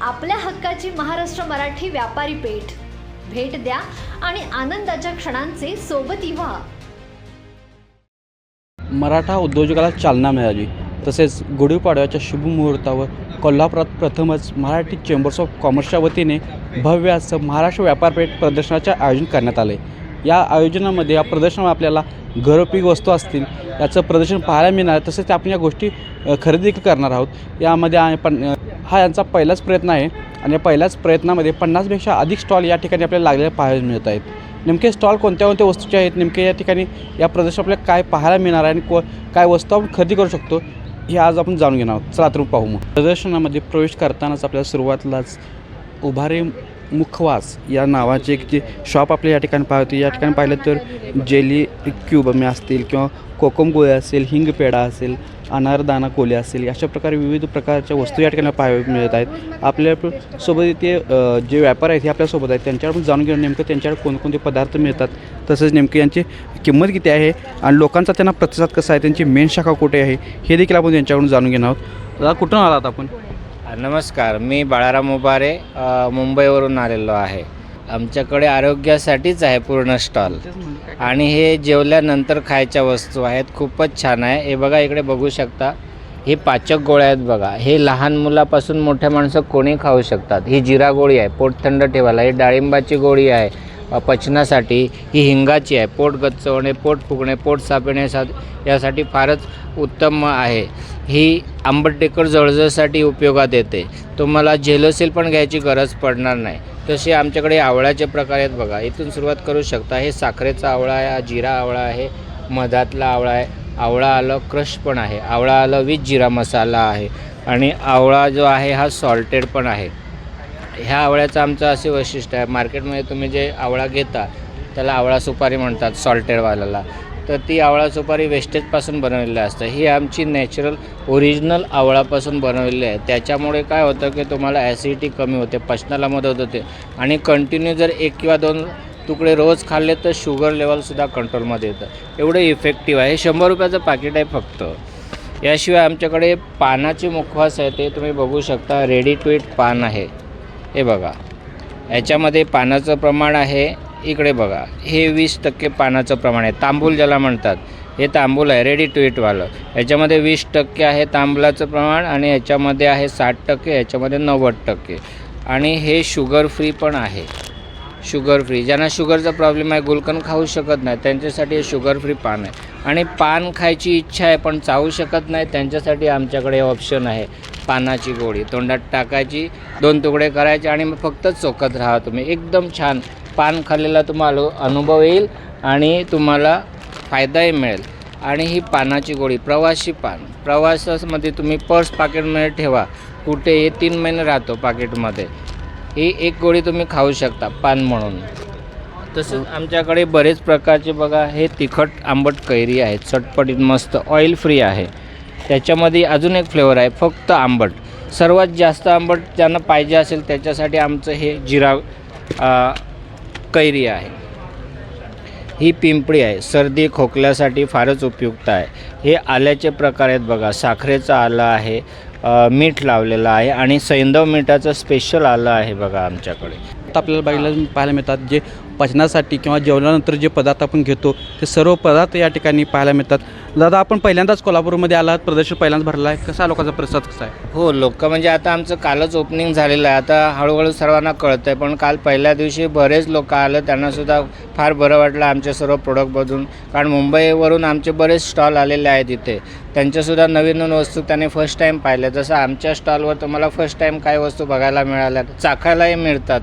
आपल्या हक्काची महाराष्ट्र मराठी व्यापारी पेठ. भेट द्या आणि आनंदाच्या क्षणांचे सोबती व्हा मराठा उद्योजकाला चालना मिळाली. तसेच गुढीपाडव्याच्या शुभ मुहूर्तावर कोल्हापुरात प्रथमच मराठी चेंबर्स ऑफ कॉमर्सच्या वतीने भव्य असं महाराष्ट्र व्यापारपेठ प्रदर्शनाचे आयोजन करण्यात आले. या आयोजनामध्ये या प्रदर्शनावर आपल्याला घरोपयोगी वस्तू असतील याचं प्रदर्शन पाहायला मिळणार तसेच आपण या गोष्टी खरेदी करणार आहोत. यामध्ये पण हा यांचा पहिलाच प्रयत्न आहे आणि या पहिल्याच प्रयत्नामध्ये पन्नासपेक्षा अधिक स्टॉल या ठिकाणी आपल्याला लागलेले पाहायला मिळत आहेत. नेमके स्टॉल कोणत्या कोणत्या वस्तूचे आहेत नेमके या ठिकाणी या प्रदर्शन आपल्याला काय पाहायला मिळणार आहे आणि को काय वस्तू आपण खरेदी करू शकतो हे आज आपण जाणून घेणार आहोत. चला तर पाहू मग. प्रदर्शनामध्ये प्रवेश करतानाच आपल्याला सुरुवातीलाच उभारे मुखवास या नावाचे एक जे शॉप आपल्या या ठिकाणी पाहतो. या ठिकाणी पाहिलं तर जेली क्यूबमे असतील किंवा कोकम गोळे असेल हिंग पेढा असेल अनारदाना कोले असेल अशा प्रकारे विविध प्रकारच्या वस्तू या ठिकाणी पाहायला मिळत आहेत. आपल्यासोबत इथे जे व्यापार आहेत हे आपल्यासोबत आहेत. त्यांच्यावर पण जाणून घेऊन नेमकं त्यांच्याकडे कोणकोणते पदार्थ मिळतात. तसंच नेमकं यांची किंमत किती आहे आणि लोकांचा त्यांना प्रतिसाद कसा आहे? त्यांची मेन शाखा कुठे आहे? हे देखील आपण त्यांच्याकडून जाणून घेणार आहोत. दादा कुठून आलात आपण? नमस्कार मी बाळाराम उभारे मुंबईवरून आलेलो आहे. आमच्याकडे आरोग्यासाठीच आहे पूर्ण स्टॉल. आणि हे जेवल्यानंतर खायच्या वस्तू आहेत खूपच छान आहे. हे बघा इकडे बघू शकता. हे पाचक गोळ्या आहेत बघा. हे लहान मुलापासून मोठ्या माणसं कोणी खाऊ शकतात? ही जिरा गोळी आहे पोट थंड ठेवायला. ही डाळिंबाची गोळी आहे. पचनासाठी ही हिंगाची आहे. पोट गच्चवणे पोट फुगणे पोट सापण्यासाठी यासाठी फारच उत्तम आहे. ही आंबटडेकर जळजळसाठी उपयोगात येते. तुम्हाला झेलोसेल पण घ्यायची गरज पडणार नाही. तसे आमच्याकडे आवळ्याचे प्रकार आहेत बघा. इथून सुरुवात करू शकता. हे साखरेचा आवळा आहे हा जिरा आवळा आहे मधातला आवळा आहे. आवळा आलं क्रश पण आहे. आवळा आलं विथ जिरा मसाला आहे. आणि आवळा जो आहे हा सॉल्टेड पण आहे. ह्या आवळ्याचं आमचं असे वैशिष्ट्य आहे. मार्केटमध्ये तुम्ही जे आवळा घेता त्याला आवळा सुपारी म्हणतात सॉल्टेडवाल्याला तर ती आवळा सुपारी वेस्टेजपासून बनवलेली असतं. ही आमची नॅचरल ओरिजिनल आवळापासून बनवलेली आहे. त्याच्यामुळे काय होतं की तुम्हाला ॲसिडिटी कमी होते पचनाला मदत होते. आणि कंटिन्यू जर एक किंवा दोन तुकडे रोज खाल्ले तर शुगर लेवलसुद्धा कंट्रोलमध्ये येतं. एवढं इफेक्टिव्ह आहे. हे शंभर रुपयाचं पाकिट आहे फक्त. याशिवाय आमच्याकडे पानाची मुखवास आहे ते तुम्ही बघू शकता. रेडी टू इट पान आहे. हे बघा. याच्यामध्ये पानाचं प्रमाण आहे. इकडे बघा. हे वीस टक्के पानाचं प्रमाण आहे. तांबूल ज्याला म्हणतात हे तांबूल आहे. रेडी टू इटवालं याच्यामध्ये वीस टक्के आहे तांबुलाचं प्रमाण आणि याच्यामध्ये आहे साठ टक्के याच्यामध्ये नव्वद टक्के. आणि हे शुगर फ्री पण आहे. शुगर फ्री ज्यांना शुगरचा प्रॉब्लेम आहे गुलकंद खाऊ शकत नाही त्यांच्यासाठी हे शुगर फ्री पान आहे. आणि पान खायची इच्छा आहे पण चावू शकत नाही. त्यांच्यासाठी आमच्याकडे ऑप्शन आहे पानाची गोळी. तोंडात टाकायची दोन तुकडे करायचे आणि मग फक्त चोखत राहा तुम्ही. एकदम छान. पान खाल्लेला तुम्हाला अनुभव येईल आणि तुम्हाला फायदाही मिळेल. आणि ही पानाची गोळी प्रवासी पान. प्रवासामध्ये तुम्ही पर्स पाकिटमध्ये ठेवा. कुठे हे तीन महिने राहतो पाकिटमध्ये ही एक गोळी तुम्ही खाऊ शकता पान म्हणून. तसंच आमच्याकडे बरेच प्रकारचे बघा हे तिखट आंबट कैरी आहेत. चटपटीत मस्त ऑइल फ्री आहे. त्याच्यामध्ये अजून एक फ्लेवर आहे फक्त आंबट. सर्वात जास्त आंबट ज्यांना पाहिजे असेल त्याच्यासाठी आमचं हे जिरा कैरी आहे. ही पिंपळी आहे. सर्दी खोकल्यासाठी फारच उपयुक्त आहे. हे आल्याचे प्रकार आहेत बघा. साखरेचं आलं आहे मीठ लावलेलं आहे आणि सैंदव मिठाचं स्पेशल आलं आहे बघा आमच्याकडे. आता आपल्याला बघायला पाहायला मिळतात जे पचनासाठी किंवा जेवणानंतर जे पदार्थ आपण घेतो ते सर्व पदार्थ या ठिकाणी पाहायला मिळतात. दादा आपण पहिल्यांदाच कोल्हापूरमध्ये आलात प्रदर्शन पहिल्यांदाच भरला आहे कसा लोकांचा प्रसाद कसा आहे? हो लोक म्हणजे आता आमचं कालच ओपनिंग झालेलं आहे. आता हळूहळू सर्वांना कळतं आहे पण काल पहिल्या दिवशी बरेच लोक आलं. त्यांनासुद्धा फार बरं वाटलं आमचे सर्व प्रोडक्टमधून कारण मुंबईवरून आमचे बरेच स्टॉल आलेले आहेत इथे. त्यांच्यासुद्धा नवीन नवीन वस्तू त्यांनी फर्स्ट टाईम पाहिल्या. जसं आमच्या स्टॉलवर तुम्हाला फर्स्ट टाईम काय वस्तू बघायला मिळाल्या चाखायलाही मिळतात.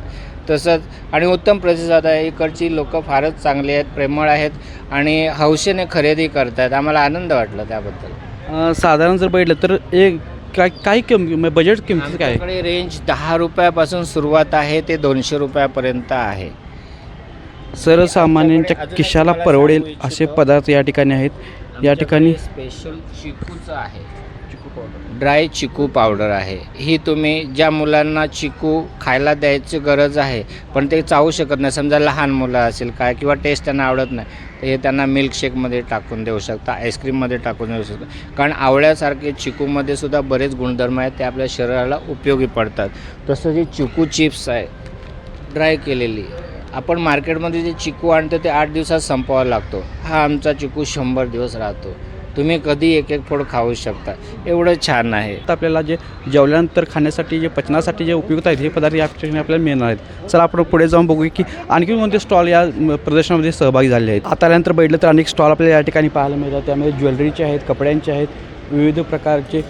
तसंच आणि उत्तम प्रतिसाद आहे इकडची लोकं फारच चांगली आहेत प्रेमळ आहेत आणि हौशेने खरेदी करत आहेत आम्हाला आनंद वाटला त्याबद्दल अ, साधारण जर बघितलं तर एक काय काही किंमत बजेट किंमत काय? आमच्याकडे रेंज दहा रुपयापासून सुरुवात आहे ते दोनशे रुपयापर्यंत आहे सर्वसामान्यांच्या अजून एक खिशाला तुम्हाला परवडेल सांगू असे इच्छितो. पदार्थ या ठिकाणी आहेत या ठिकाणी स्पेशल चिकूचं आहे ड्राय चिकू पावडर आहे. ही तुम्ही ज्या मुलांना चिकू खायला द्यायची गरज आहे पण ते चावू शकत नाही. समजा लहान मुलं असेल काय किंवा टेस्ट त्यांना आवडत नाही तर हे त्यांना मिल्कशेकमध्ये टाकून देऊ शकता आईस्क्रीममध्ये टाकून देऊ शकता. कारण आवळ्यासारखे चिकूमध्ये सुद्धा बरेच गुणधर्म आहेत ते आपल्या शरीराला उपयोगी पडतात. तसं जे चिकू चिप्स आहे ड्राय केलेली आपण मार्केटमध्ये जे चिकू आणतो ते आठ दिवसात संपवावा लागतो. हा आमचा चिकू शंभर दिवस राहतो. तुम्ही कधी एक एक फळ खाऊ शकता. एवढं छान आहे. तर आपल्याला जे जेवल्यानंतर खाण्यासाठी जे पचनासाठी जे उपयुक्त आहेत हे पदार्थ या ठिकाणी आपल्याला मिळणार आहेत. चला आपण पुढे जाऊन बघू की आणखी कोणते स्टॉल या प्रदर्शनामध्ये सहभागी झाले आहेत. आता आल्यानंतर बैठलं तर अनेक स्टॉल आपल्याला या ठिकाणी पाहायला मिळतात. त्यामध्ये ज्वेलरीचे आहेत कपड्यांचे आहेत विविध प्रकारचे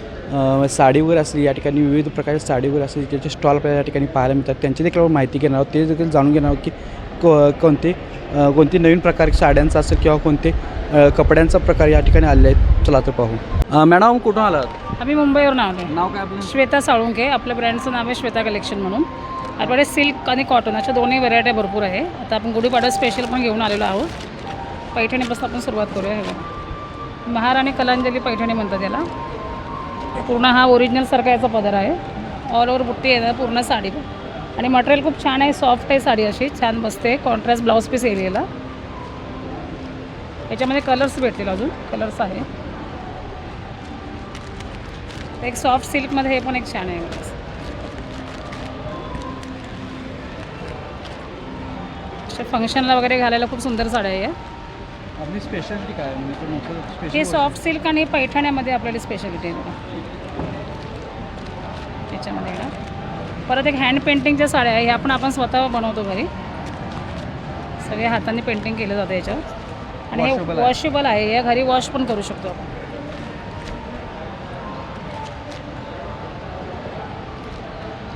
साडीवर असेल या ठिकाणी विविध प्रकारचे साडीवर असतील त्याचे स्टॉल आपल्याला या ठिकाणी पाहायला मिळतात. त्यांची देखील आपण माहिती घेणार आहोत. ते देखील जाणून घेणार आहोत की को कोणते कोणती नवीन प्रकारच्या साड्यांचा असेल किंवा कोणते कपड्यांचा प्रकार या ठिकाणी आलेले आहेत. चला तर पाहू. मॅडम कुठून आलात? आम्ही मुंबईवरून आलो नाव काय आपलं? श्वेता साळुंके आपल्या ब्रँडचं नाव आहे श्वेता कलेक्शन म्हणून. आपल्याकडे सिल्क आणि कॉटन अशा दोन्ही व्हरायट्या भरपूर आहे. आता आपण गुढीपाडा स्पेशल पण घेऊन आलेलो आहोत. पैठणीपासून आपण सुरुवात करूया हे बघा. महार आणि कलांजली पैठणी म्हणतात याला. पूर्ण हा ओरिजिनलसारखा याचा पदर आहे. ऑल ओव्हर बुट्टी आहे ना पूर्ण साडी आणि मटेरियल खूप छान आहे सॉफ्ट आहे साडी अशी. छान बसते कॉन्ट्रास्ट ब्लाऊज पीस एरियाला याच्यामध्ये कलर्स भेटतील अजून. कलर्स आहे. एक सॉफ्ट सिल्कमध्ये हे पण एक छान आहे. फंक्शनला वगैरे घालायला खूप सुंदर साड्या आहे. आपली स्पेशालिटी काय? म्हणजे हे सॉफ्ट सिल्क आणि पैठण्यामध्ये आपल्याला स्पेशालिटी आहे बघा. याच्यामध्ये ना परत एक हँड पेंटिंगच्या साड्या आहे. ह्या पण आपण स्वतः बनवतो घरी. सगळे हाताने पेंटिंग केलं जातं याच्यावर. आणि हे Washable आहे. वॉशेबल आहे. या घरी वॉश पण करू शकतो आपण.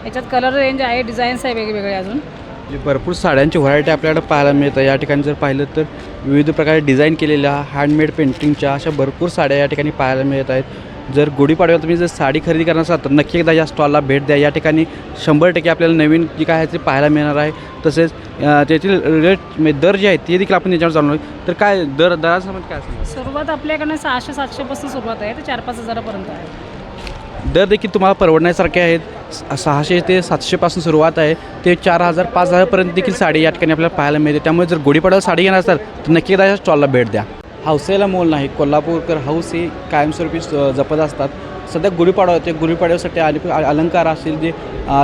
याच्यात कलर रेंज आहे डिझाईन्स आहे वेगवेगळे अजून. म्हणजे भरपूर साड्यांची व्हरायटी आपल्याकडे पाहायला मिळतं. या ठिकाणी जर पाहिलं तर विविध प्रकारे डिझाईन केलेल्या हँडमेड पेंटिंगच्या अशा भरपूर साड्या या ठिकाणी पाहायला मिळत आहेत. जर गुढीपाडव्याला तुम्ही जर साडी खरेदी करणार असाल तर नक्की एकदा या स्टॉलला भेट द्या. या ठिकाणी शंभर टक्के आपल्याला नवीन जी काय आहे ते पाहायला मिळणार आहे. तसेच त्यातील रेट म्हणजे दर जे आहेत ते देखील आपण याच्यावर जाणून. तर काय दर दरासमोर काय असेल? सुरुवात आपल्याकडनं सहाशे सातशेपासून सुरुवात आहे. ते चार पाच हजारापर्यंत आहे. दर देखील तुम्हाला परवडण्यासारखे आहेत. सहाशे ते सातशेपासून सुरुवात आहे. ते चार हजार पाच हजारपर्यंत देखील साडी या ठिकाणी आपल्याला पाहायला मिळते. त्यामुळे जर गुढीपाडव्याला साडी घेणार असाल तर नक्की एकदा या स्टॉलला भेट द्या. हौसेला मोल नाही. कोल्हापूरकर हौस हे कायमस्वरूपी स- जपत असतात. सध्या गुढीपाडवा ते गुढीपाडव्यासाठी आली अलंकार असतील जे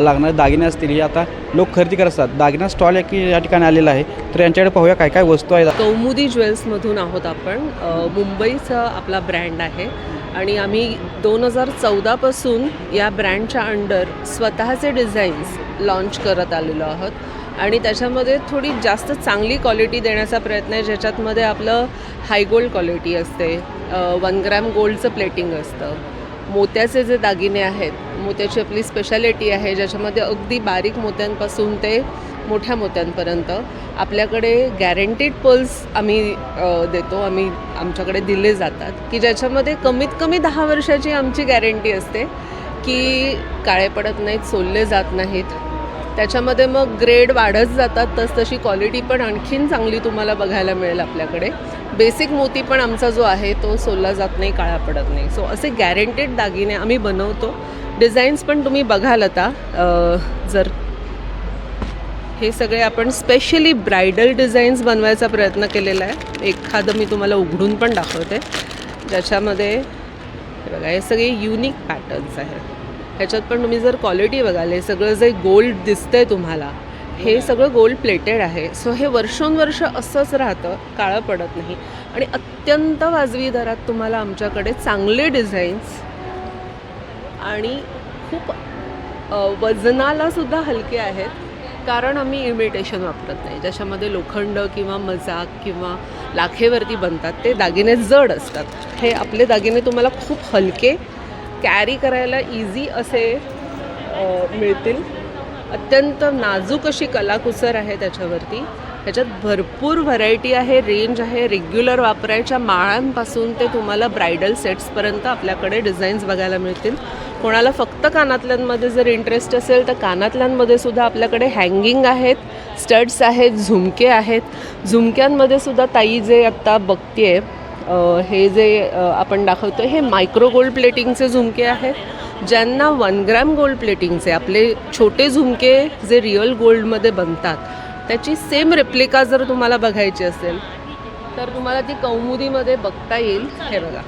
लागणारे दागिने असतील हे आता लोक खरेदी करत असतात. दागिना स्टॉल या की या ठिकाणी आलेला आहे. तर यांच्याकडे पाहूया काय काय वस्तू आहेत. कौमुदी ज्वेल्समधून आहोत आपण. मुंबईचा आपला ब्रँड आहे. आणि आम्ही दोन हजार चौदापासून या ब्रँडच्या अंडर स्वतःचे डिझाईन्स लॉन्च करत आलेलो आहोत. आणि त्याच्यामध्ये थोडी जास्त चांगली क्वालिटी देण्याचा प्रयत्न आहे ज्याच्यातमध्ये आपलं हाय गोल्ड क्वालिटी असते. वन ग्रॅम गोल्डचं प्लेटिंग असतं. मोत्याचे जे दागिने आहेत मोत्याची आपली स्पेशालिटी आहे ज्याच्यामध्ये अगदी बारीक मोत्यांपासून ते मोठ्या मोत्यांपर्यंत आपल्याकडे गॅरंटीड पल्स आम्ही देतो. आम्ही आमच्याकडे दिले जातात. की ज्याच्यामध्ये कमीत कमी दहा वर्षाची आमची गॅरंटी असते की काळे पडत नाहीत सोलले जात नाहीत. त्याच्यामध्ये मग ग्रेड वाढत जातात तस तशी क्वालिटी पण आणखीन चांगली तुम्हाला बघायला मिळेल आपल्याकडे. बेसिक मोती पण आमचा जो आहे तो सोलला जात नाही काळा पडत नाही. सो असे गॅरंटेड दागिने आम्ही बनवतो. डिझाईन्स पण तुम्ही बघाल आता. जर हे सगळे आपण स्पेशली ब्रायडल डिझाईन्स बनवायचा प्रयत्न केलेला आहे. एखादं मी तुम्हाला उघडून पण दाखवते. ज्याच्यामध्ये बघा हे सगळे युनिक पॅटर्न्स आहेत. ह्याच्यात पण तुम्ही जर क्वालिटी बघाल हे सगळं जे गोल्ड दिसतंय तुम्हाला हे सगळं गोल्ड प्लेटेड आहे. सो हे वर्षोनवर्ष असंच राहतं काळं पडत नाही. आणि अत्यंत वाजवी दरात तुम्हाला आमच्याकडे चांगले डिझाईन्स आणि खूप वजनाला सुद्धा हलके आहेत. कारण आम्ही इमिटेशन वापरत नाही. ज्याच्यामध्ये लोखंड किंवा मजाक किंवा लाखेवरती बनतात ते दागिने जड असतात. हे आपले दागिने तुम्हाला खूप हलके कॅरी करायला इझी असे मिळतील. अत्यंत नाजूक अशी कलाकुसर आहे त्याच्यावरती. ह्याच्यात भरपूर व्हरायटी आहे रेंज आहे. रेग्युलर वापरायच्या माळांपासून ते तुम्हाला ब्रायडल सेट्सपर्यंत आपल्याकडे डिझाईन्स बघायला मिळतील. कोणाला फक्त कानातल्यांमध्ये जर इंटरेस्ट असेल तर कानातल्यांमध्ये सुद्धा आपल्याकडे हँगिंग आहेत स्टड्स आहेत झुमके आहेत. झुमक्यांमध्ये सुद्धा ताई जे आत्ता बघते आहे हे जे आपण दाखवतो हे मायक्रो गोल्ड प्लेटिंगचे झुमके आहेत. ज्यांना वन ग्रॅम गोल्ड प्लेटिंगचे आपले छोटे झुमके जे रिअल गोल्डमध्ये बनतात त्याची सेम रेप्लिका जर तुम्हाला बघायची असेल तर तुम्हाला ती कौमुदीमध्ये बघता येईल. हे बघा.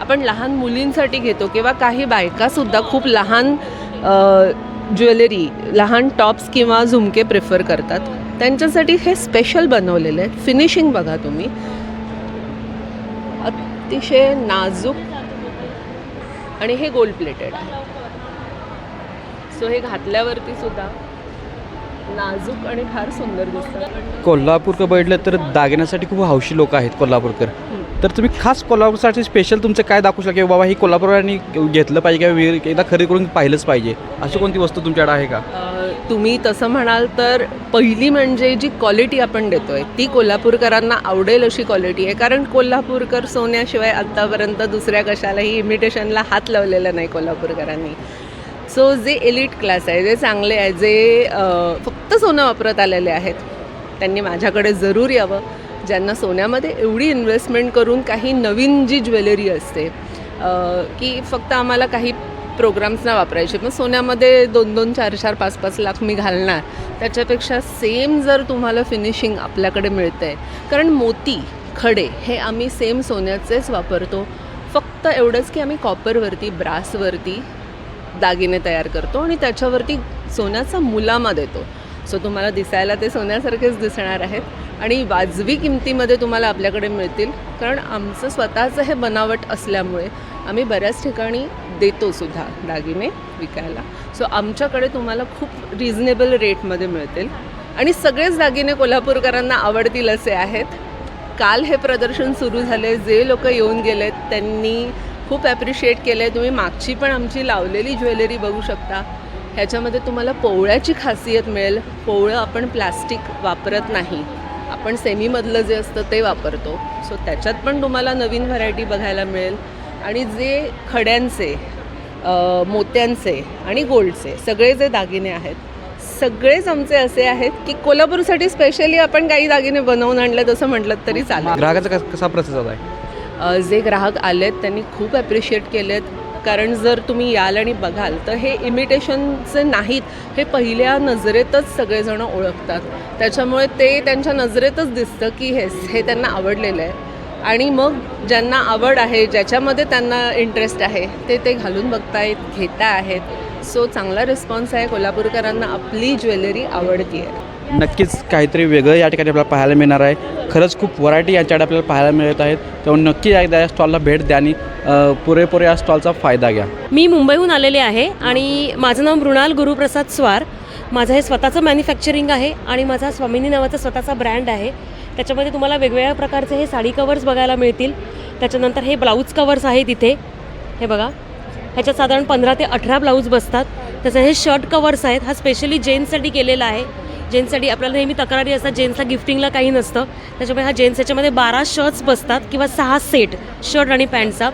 आपण लहान मुलींसाठी घेतो किंवा काही बायकासुद्धा खूप लहान ज्वेलरी लहान टॉप्स किंवा झुमके प्रिफर करतात. त्यांच्यासाठी हे स्पेशल बनवलेले आहेत. फिनिशिंग बघा तुम्ही. अतिशय नाजूक आणि हे गोल्ड प्लेटेड आहे सो हे घातल्यावरती सुद्धा नाजूक आणि फार सुंदर दिसतात कोल्हापूरकर बघितलं तर दागिन्यासाठी खूप हौशी लोक आहेत कोल्हापूरकर. तर तुम्ही खास कोल्हापूरसाठी स्पेशल तुमचं काय दाखवू शकता की बाबा ही कोल्हापुरांनी घेतलं पाहिजे किंवा एकदा खरेदी करून पाहिलंच पाहिजे. अशी कोणती वस्तू तुमच्याकडे आहे का? तुम्ही तसं म्हणाल तर पहिली म्हणजे जी क्वालिटी आपण देतोय ती कोल्हापूरकरांना आवडेल अशी क्वालिटी आहे. कारण कोल्हापूरकर सोन्याशिवाय आत्तापर्यंत दुसऱ्या कशालाही इमिटेशनला हात लावलेला नाही कोल्हापूरकरांनी. सो जे एलिट क्लास आहे जे चांगले आहे जे फक्त सोनं वापरत आलेले आहेत त्यांनी माझ्याकडे जरूर यावं. ज्यांना सोन्यामध्ये एवढी इन्व्हेस्टमेंट करून काही नवीन जी ज्वेलरी असते की फक्त आम्हाला काही प्रोग्राम्सना वापरायचे मग सोन्यामध्ये दोन दोन चार चार पाच पाच लाख मी घालणार. त्याच्यापेक्षा सेम जर तुम्हाला फिनिशिंग आपल्याकडे मिळतं आहे कारण मोती खडे हे आम्ही सेम सोन्याचेच वापरतो. फक्त एवढंच की आम्ही कॉपरवरती ब्रासवरती दागिने तयार करतो आणि त्याच्यावरती सोन्याचा मुलामा देतो. सो तुम्हाला दिसायला ते सोन्यासारखेच दिसणार आहेत. आणि वाजवी किमतीमध्ये तुम्हाला आपल्याकडे मिळतील. कारण आमचं स्वतःचं हे बनावट असल्यामुळे आम्ही बऱ्याच ठिकाणी देतो सुद्धा दागिने विकायला. सो आमच्याकडे तुम्हाला खूप रिझनेबल रेटमध्ये मिळतील. आणि सगळेच दागिने कोल्हापूरकरांना आवडतील असे आहेत. काल हे प्रदर्शन सुरू झाले जे लोक येऊन गेलेत त्यांनी खूप ॲप्रिशिएट केलं आहे तुम्ही मागची पण आमची लावलेली ज्वेलरी बघू शकता. ह्याच्यामध्ये तुम्हाला पोवळ्याची खासियत मिळेल. पोवळं आपण प्लास्टिक वापरत नाही. आपण सेमीमधलं जे असतं ते वापरतो. सो त्याच्यात पण तुम्हाला नवीन व्हरायटी बघायला मिळेल. आणि जे खड्यांचे मोत्यांचे आणि गोल्डचे सगळे जे दागिने आहेत सगळेच आमचे असे आहेत की कोल्हापूरसाठी स्पेशली आपण काही दागिने बनवून आणले तसं म्हटलं तरी चालेल. ग्राहकाचा कस- प्रतिसाद आहे? जे ग्राहक आलेत त्यांनी खूप ॲप्रिशिएट केलेत. कारण जर तुम्ही याल आणि बघाल तर हे इमिटेशनचे नाहीत. हे पहिल्या नजरेतच सगळेजण ओळखतात. त्याच्यामुळे ते त्यांच्या नजरेतच दिसतं की हे हे त्यांना आवडलेलं आहे. आणि मग ज्यांना आवड आहे ज्याच्यामध्ये त्यांना इंटरेस्ट आहे ते ते घालून बघतायत घेता आहेत. सो चांगला रिस्पॉन्स आहे. कोल्हापूरकरांना आपली ज्वेलरी आवडती आहे नक्कीच काहीतरी वेगळं या ठिकाणी आपल्याला पाहायला मिळणार आहे. खरंच खूप व्हरायटी याच्याकडे आपल्याला पाहायला मिळत आहेत. त्यामुळे नक्की एकदा या स्टॉलला भेट द्या आणि पुरेपूर या स्टॉलचा फायदा घ्या. मी मुंबईहून आलेले आहे आणि माझं नाव मृणाल गुरुप्रसाद स्वार. माझं हे स्वतःचं मॅन्युफॅक्चरिंग आहे आणि माझा स्वामिनी नावाचा स्वतःचा ब्रँड आहे. त्याच्यामध्ये तुम्हाला वेगवेगळ्या प्रकारचे हे साडी कवर्स बघायला मिळतील. त्याच्यानंतर हे ब्लाऊज कवर्स आहेत इथे. हे बघा. ह्याच्यात साधारण पंधरा ते अठरा ब्लाऊज बसतात. त्याचं हे शर्ट कवर्स आहेत. हा स्पेशली जेन्ससाठी केलेला आहे. जेन्ससाठी आपल्याला नेहमी तक्रारी असतात जेन्ट्सला गिफ्टिंगला काही नसतं. त्याच्यामुळे हा जेन्ट्स याच्यामध्ये बारा शर्ट्स बसतात किंवा सहा सेट शर्ट आणि पॅन्टचा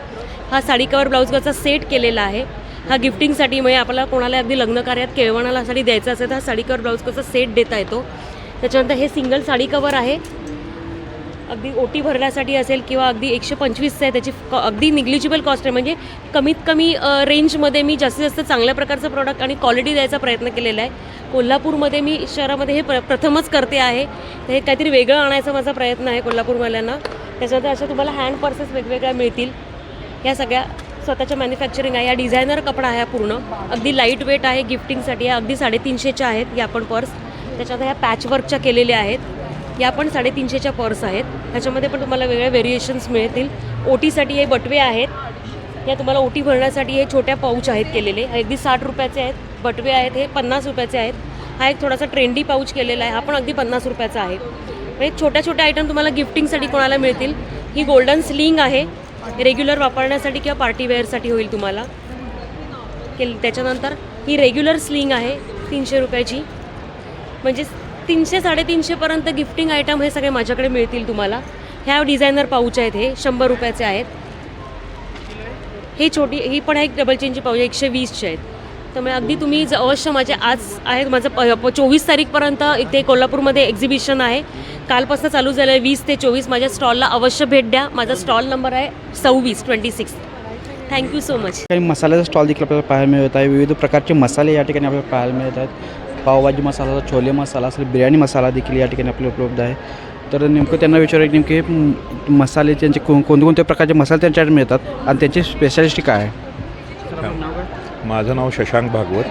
हा साडी कवर ब्लाऊज कवरचा सेट केलेला आहे. हा गिफ्टिंगसाठी म्हणजे आपल्याला कोणाला अगदी लग्न कार्यात केळवणाला साडी द्यायचा असेल तर हा साडी कवर ब्लाऊज कवरचा सेट देता येतो. त्याच्यानंतर हे सिंगल साडी कवर आहे. अगदी ओटी भरण्यासाठी असेल किंवा अगदी एकशे पंचवीसचं आहे त्याची अगदी निग्लिजिबल कॉस्ट आहे. म्हणजे कमीत कमी रेंजमध्ये मी जास्तीत जास्त चांगल्या प्रकारचं प्रॉडक्ट आणि क्वालिटी द्यायचा प्रयत्न केलेला आहे. कोल्हापूरमध्ये मी शहरामध्ये हे प्र प्रथमच करते आहे. तर हे काहीतरी वेगळं आणायचा माझा प्रयत्न आहे कोल्हापूरवाल्यांना. त्याच्यामध्ये अशा तुम्हाला हँड पर्सेस वेगवेगळ्या मिळतील. या सगळ्या स्वतःच्या मॅन्युफॅक्चरिंग आहे. या डिझायनर कपडा आहे पूर्ण. अगदी लाइट वेट आहे गिफ्टिंगसाठी या अगदी साडेतीनशेच्या आहेत या पण पर्स. त्याच्यात ह्या पॅचवर्कच्या केलेल्या आहेत. या पण साडेतीनशेच्या पर्स आहेत. ह्याच्यामध्ये पण तुम्हाला वेगळ्या व्हेरिएशन्स मिळतील. ओटीसाठी हे बटवे आहेत. या तुम्हाला ओटी भरण्यासाठी हे छोट्या पाऊच आहेत केलेले. हे अगदी साठ रुपयाचे आहेत. बटवे आहेत. हे पन्नास रुपयाचे आहेत. हा एक थोडासा ट्रेंडी पाऊच केलेला आहे. हा पण अगदी पन्नास रुपयाचा आहे. म्हणजे छोट्या छोट्या आयटम तुम्हाला गिफ्टिंगसाठी कोणाला मिळतील? ही गोल्डन स्लिंग आहे. रेग्युलर वापरण्यासाठी किंवा पार्टी वेअरसाठी होईल तुम्हाला. केल त्याच्यानंतर ही रेग्युलर स्लिंग आहे. तीनशे रुपयाची. म्हणजे तीनशे साडेतीनशेपर्यंत गिफ्टिंग आयटम हे सगळे माझ्याकडे मिळतील तुम्हाला. ह्या डिझायनर पाऊच आहेत हे शंभर रुपयाचे आहेत. हे छोटी ही पण आहे एक डबल चेनची पाऊच एकशे वीसचे आहेत. त्यामुळे अगदी तुम्ही ज- अवश्य माझे आज आहेत माझं चोवीस तारीखपर्यंत इथे कोल्हापूरमध्ये एक्झिबिशन आहे. कालपासून चालू झालं आहे वीस ते चोवीस. माझ्या स्टॉलला अवश्य भेट द्या. माझा स्टॉल नंबर आहे सव्वीस twenty six thank you so much काही मसाल्याचा स्टॉल देखील आपल्याला पाहायला मिळत आहे. विविध प्रकारचे मसाले या ठिकाणी आपल्याला पाहायला मिळत आहेत. पावभाजी मसाला छोले मसाला असेल बिर्याणी मसाला देखील या ठिकाणी आपल्याला उपलब्ध आहे. तर नेमकं त्यांना विचारूया की नेमके मसाले त्यांचे कोण कोणते कोणत्या प्रकारचे मसाले त्यांच्याकडे मिळतात आणि त्यांची स्पेशालिटी काय आहे? माझं नाव शशांक भागवत.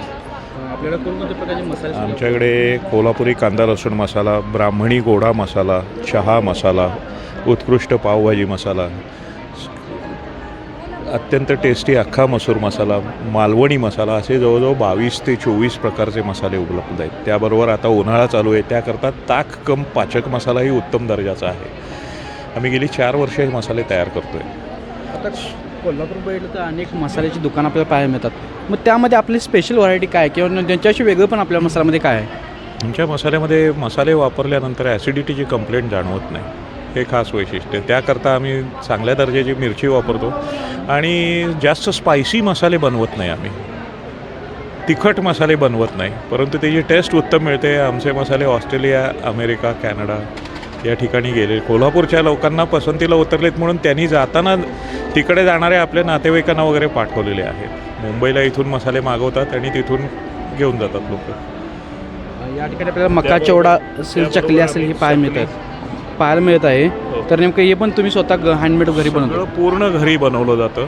आपल्याला कोणकोणत्या प्रकारचे मसाले आमच्याकडे कोल्हापुरी कांदा लसूण मसाला ब्राह्मणी गोडा मसाला चहा मसाला उत्कृष्ट पावभाजी मसाला अत्यंत टेस्टी अख्खा मसूर मसाला मालवणी मसाला असे जवळजवळ बावीस ते चोवीस प्रकारचे मसाले उपलब्ध आहेत. त्याबरोबर आता उन्हाळा चालू आहे. त्याकरता ताक कम पाचक मसालाही उत्तम दर्जाचा आहे. आम्ही गेली चार वर्ष हे मसाले तयार करतो आहे आता कोल्हापूर बघितलं तर अनेक मसाल्याची दुकानं आपल्याला पाहायला मिळतात. मग त्यामध्ये आपली स्पेशल व्हरायटी काय? किंवा त्यांच्याशी वेगळं पण आपल्या मसाल्यामध्ये काय आहे? आमच्या मसाल्यामध्ये मसाले वापरल्यानंतर ॲसिडिटीची कंप्लेंट जाणवत नाही. हे खास वैशिष्ट्य. त्याकरता आम्ही चांगल्या दर्जाची मिरची वापरतो. आणि जास्त स्पायसी मसाले बनवत नाही आम्ही. तिखट मसाले बनवत नाही. परंतु त्याची टेस्ट उत्तम मिळते. आमचे मसाले ऑस्ट्रेलिया अमेरिका कॅनडा या ठिकाणी गेले. कोल्हापूरच्या लोकांना पसंतीला उतरलेत म्हणून त्यांनी जाताना तिकडे जाणारे आपल्या नातेवाईकांना वगैरे पाठवलेले आहेत. मुंबईला इथून मसाले मागवतात आणि तिथून घेऊन जातात लोक. या ठिकाणी आपल्याला मका चिवडा असेल चकली असेल हे पाहायला मिळतात. पाहायला मिळत आहे. तर नेमकं हे पण तुम्ही स्वतः हँडमेड घरी बनवतो? पूर्ण घरी बनवलं जातं.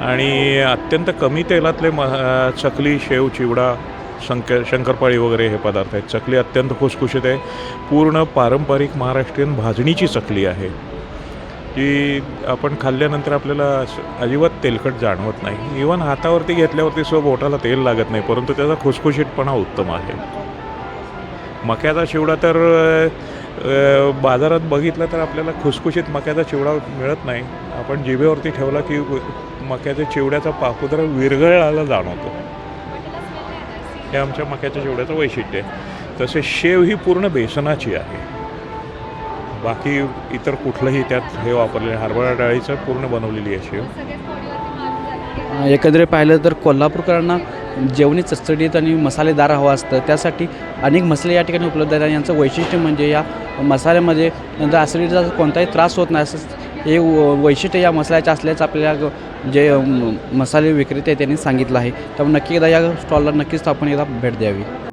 आणि अत्यंत कमी तेलातले म चकली शेव चिवडा शंकर शंकरपाळी वगैरे हे पदार्थ आहेत. चकली अत्यंत खुसखुशीत आहे. पूर्ण पारंपरिक महाराष्ट्रीयन भाजणीची चकली आहे. जी आपण खाल्ल्यानंतर आपल्याला अजिबात तेलकट जाणवत नाही. इवन हातावरती घेतल्यावरती सुद्धा बोटाला तेल लागत नाही. परंतु त्याचा खुसखुशीतपणा उत्तम आहे. मक्याचा चिवडा तर बाजारात बघितलं तर आपल्याला खुसखुशीत मक्याचा चिवडा मिळत नाही. आपण जिभेवरती ठेवला की मक्याच्या चिवड्याचा पापुद्र विरघळायला जाणवतो. हे आमच्या मक्याच्या चिवड्याचं वैशिष्ट्य आहे. तसे शेव ही पूर्ण बेसनाची आहे. बाकी इतर कुठलंही त्यात हे वापरलेलं हरभरा डाळीचं पूर्ण बनवलेली आहे शेव. एकंदरीत पाहिलं तर कोल्हापूरकरांना जेवणी चचडीत आणि मसालेदार हवं असतं. त्यासाठी अनेक मसाले या ठिकाणी उपलब्ध आहेत आणि यांचं वैशिष्ट्य म्हणजे या मसाल्यामध्ये नंतर ॲसिडिटीचा कोणताही त्रास होत नाही. असं हे व- वैशिष्ट्य या मसाल्याचे असल्याचं आपल्याला जे मसाले विक्रेते त्यांनी सांगितलं आहे. त्यामुळे नक्की एकदा या स्टॉलला नक्कीच आपण एकदा भेट द्यावी.